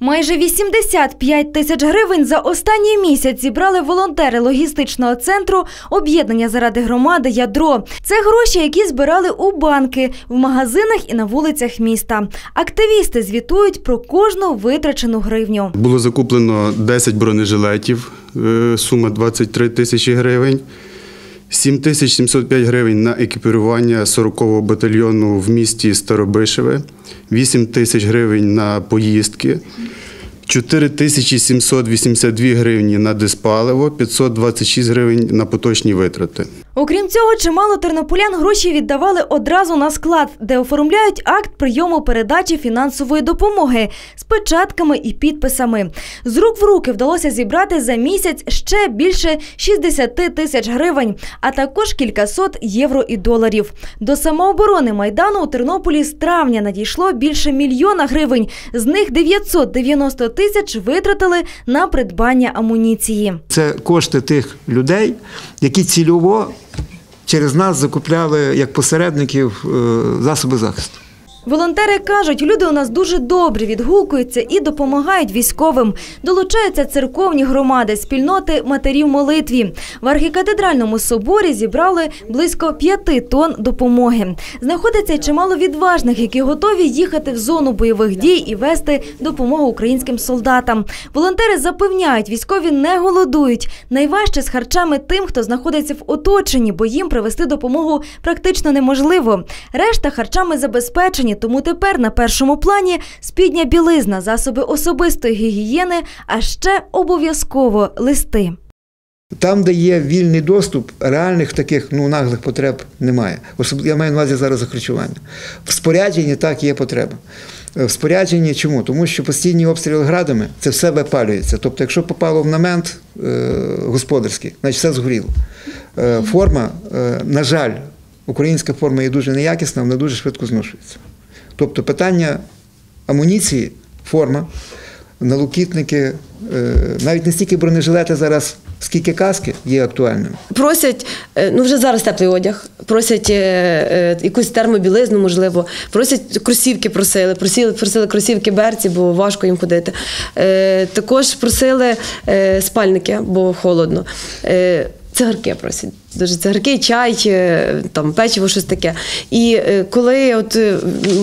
Майже 85 тисяч гривень за останній місяць зібрали волонтери логістичного центру об'єднання заради громади Ядро. Це гроші, які збирали у банки, в магазинах і на вулицях міста. Активісти звітують про кожну витрачену гривню. Було закуплено 10 бронежилетів, е, сума 23 тисячі гривень. 7705 гривень на екіпірування 40-го батальйону в місті Старобишеве, 8 тисяч гривень на поїздки, 4782 гривні на диспаливо, 526 гривень на поточні витрати. Окрім цього, чимало тернополян гроші віддавали одразу на склад, де оформляють акт прийому передачі фінансової допомоги з печатками і підписами. З рук в руки вдалося зібрати за місяць ще більше 60 тисяч гривень, а також кількасот євро і доларів. До самооборони майдану у Тернополі з травня надійшло більше мільйона гривень. З них 990 тисяч витратили на придбання амуніції. Це кошти тих людей, які цільово через нас закупляли як посередників е, засоби захисту. Волонтери кажуть, люди у нас дуже добрі, відгукуються і допомагають військовим. Долучаються церковні громади, спільноти матерів молитві. В архікатедральному соборі зібрали близько п'яти тонн допомоги. Знаходиться чимало відважних, які готові їхати в зону бойових дій і вести допомогу українським солдатам. Волонтери запевняють, військові не голодують. Найважче з харчами тим, хто знаходиться в оточенні, бо їм привезти допомогу практично неможливо. Решта харчами забезпечені, тому тепер на першому плані спідня білизна, засоби особистої гігієни, а ще обов'язково листи. Там, де є вільний доступ, реальних таких ну, наглих потреб немає. Особ- Я маю на увазі зараз за харчування. В спорядженні так є потреба. Е, В спорядженні чому? Тому що постійні обстріли градами це все випалюється. Тобто, якщо попало в намет е, господарський, значить все згоріло. Е, форма, на жаль, українська форма є дуже неякісна, вона дуже швидко зношується. Тобто питання амуніції, форма, налокітники, е, навіть не стільки бронежилети зараз, скільки каски є актуальними. Просять, е, ну вже зараз теплий одяг, просять е, якусь термобілизну, можливо, просять кросівки просили, просили, просили кросівки берці, бо важко їм ходити. Також просили спальники, бо холодно. Цигарки просять. Дуже цигарки, чай, е, там печиво, щось таке. І е, коли от е,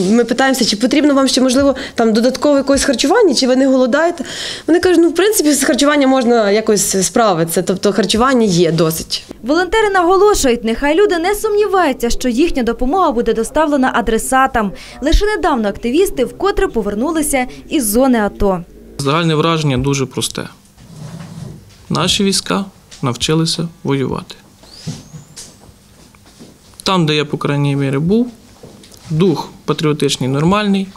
ми питаємося, чи потрібно вам ще можливо там додаткове якось харчування, чи ви не голодаєте? Вони кажуть, ну в принципі з харчуванням можна якось справитися. Тобто харчування є досить. Волонтери наголошують, нехай люди не сумніваються, що їхня допомога буде доставлена адресатам. Лише недавно активісти вкотре повернулися із зони АТО. Загальне враження дуже просте. Наші війська навчилися воювати. Там, де я, по крайній мірі, був, дух патріотичний нормальний.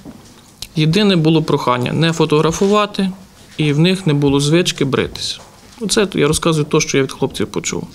Єдине було прохання не фотографувати, і в них не було звички бритися. Оце я розказую те, що я від хлопців почув.